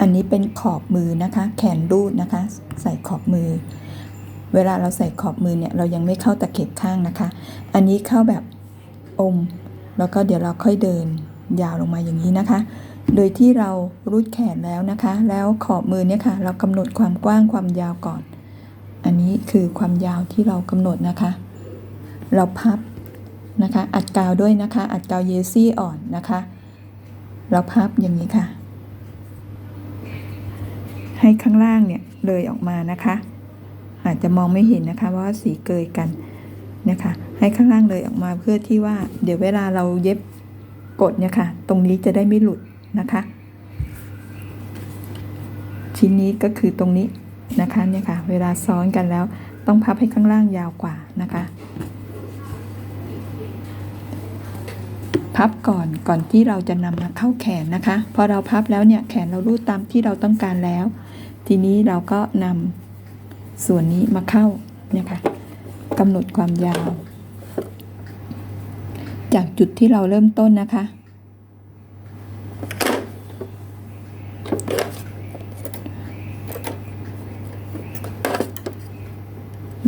อันนี้เป็นขอบมือนะคะ แขนรูดนะคะ ใส่ขอบมือ เวลาเราใส่ขอบมือเนี่ยเรายังไม่เข้าตะเข็บข้างนะคะ อันนี้เข้าแบบอม แล้วก็เดี๋ยวเราค่อยเดินยาวลงมาอย่างนี้นะคะ โดยที่เรารูดแขนแล้วนะคะ แล้วขอบมือเนี่ยค่ะ เรากำหนดความกว้างความยาวก่อน อันนี้คือความยาวที่เรากำหนดนะคะ เราพับนะคะ อัดกาวด้วยนะคะ อัดกาวเยซี่อ่อนนะคะ เราพับอย่างนี้ค่ะ ให้ข้างล่างเนี่ยเลยออกมานะคะ อาจจะมองไม่เห็นนะคะเพราะว่าสีเกยกันนะคะ ให้ข้างล่างเลยออกมาเพื่อที่ว่า เดี๋ยวเวลาเราเย็บกดเนี่ยค่ะ ตรงนี้จะได้ไม่หลุดนะคะ ชิ้นนี้ก็คือตรงนี้นะคะเนี่ยค่ะ เวลาซ้อนกันแล้วต้องพับให้ข้างล่างยาวกว่านะคะ พับก่อนก่อนที่เราจะนำมาเข้าแขนนะคะ พอเราพับแล้วเนี่ยแขนเรารูดตามที่เราต้องการแล้ว ทีนี้เราก็นำส่วนนี้มาเข้าเนี่ยค่ะกำหนดความยาว จากจุดที่เราเริ่มต้นนะคะ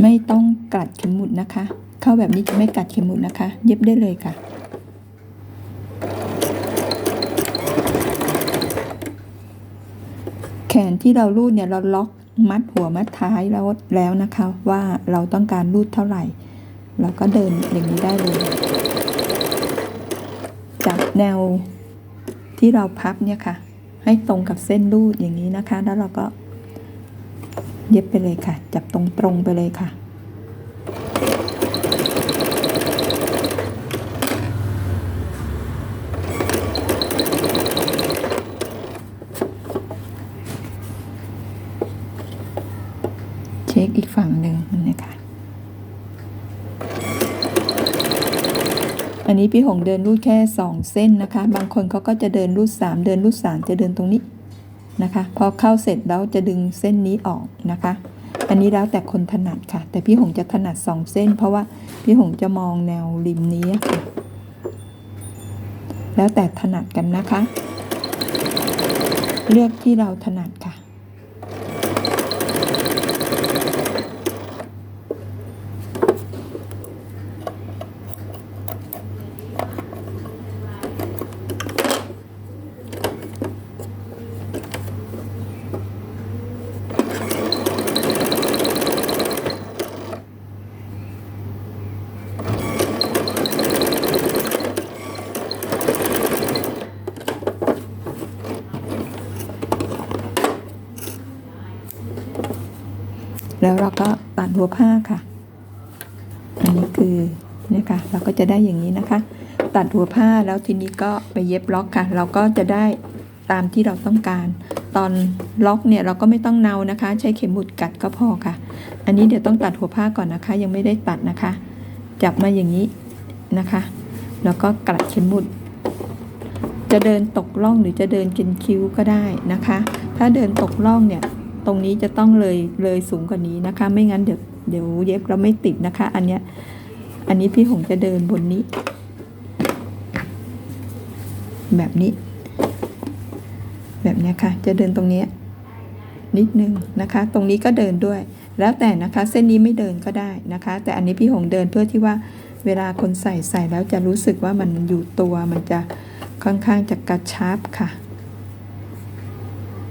ไม่ต้องกัดเข็มหมุดนะคะ เข้าแบบนี้จะไม่กัดเข็มหมุดนะคะ เย็บได้เลยค่ะ แข นที่เรารูดเนี่ยเราล็อกมัดหัวมัดท้ายแล้วแล้วนะคะ ว่าเราต้องการรูดเท่าไหร่ เราก็เดินอย่างนี้ได้เลยจับแนวที่เราพับเนี่ยค่ะ ให้ตรงกับเส้นรูดอย่างนี้นะคะ แล้วเราก็เย็บไปเลยค่ะ จับตรงตรงๆไปเลยค่ะ ช็คอีกฝั่งหนึ่งนะคะอันนี้พี่หงเดินรูดแค่สองเส้นนะคะ บางคนเขาก็จะเดินรูดสามเดินรูดสามจะเดินตรงนี้นะคะ พอเข้าเสร็จแล้วจะดึงเส้นนี้ออกนะคะ อันนี้แล้วแต่คนถนัดค่ะ แต่พี่หงจะถนัดสองเส้น เพราะว่าพี่หงจะมองแนวริมนี้ค่ะ แล้วแต่ถนัดกันนะคะ เลือกที่เราถนัดค่ะ แล้วเราก็ตัดหัวผ้าค่ะ อันนี้คือเนี่ยค่ะ เราก็จะได้อย่างนี้นะคะ ตัดหัวผ้าแล้วทีนี้ก็ไปเย็บล็อกค่ะ เราก็จะได้ตามที่เราต้องการ ตอนล็อกเนี่ยเราก็ไม่ต้องเนานะคะ ใช้เข็มหมุดกัดก็พอค่ะ อันนี้เดี๋ยวต้องตัดหัวผ้าก่อนนะคะ ยังไม่ได้ตัดนะคะ จับมาอย่างนี้นะคะ แล้วก็กัดเข็มหมุด จะเดินตกล่องหรือจะเดินกินคิ้วก็ได้นะคะ ถ้าเดินตกล่องเนี่ย ตรงนี้จะต้องเลยเลยสูงกว่านี้นะคะ ไม่งั้นเดี๋ยวเดี๋ยวเย็บเราไม่ติดนะคะ อันเนี้ยอันนี้พี่หงจะเดินบนนี้ แบบนี้ แบบเนี้ยค่ะ จะเดินตรงเนี้ยนิดนึงนะคะ ตรงนี้ก็เดินด้วย แล้วแต่นะคะ เส้นนี้ไม่เดินก็ได้นะคะ แต่อันนี้พี่หงเดินเพื่อที่ว่าเวลาคนใส่ใส่แล้วจะรู้สึกว่ามันอยู่ตัวมันจะค่อนข้างจะกระชับค่ะ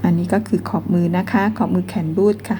อันนี้ก็คือขอบมือนะคะ ขอบมือแขนบูดค่ะ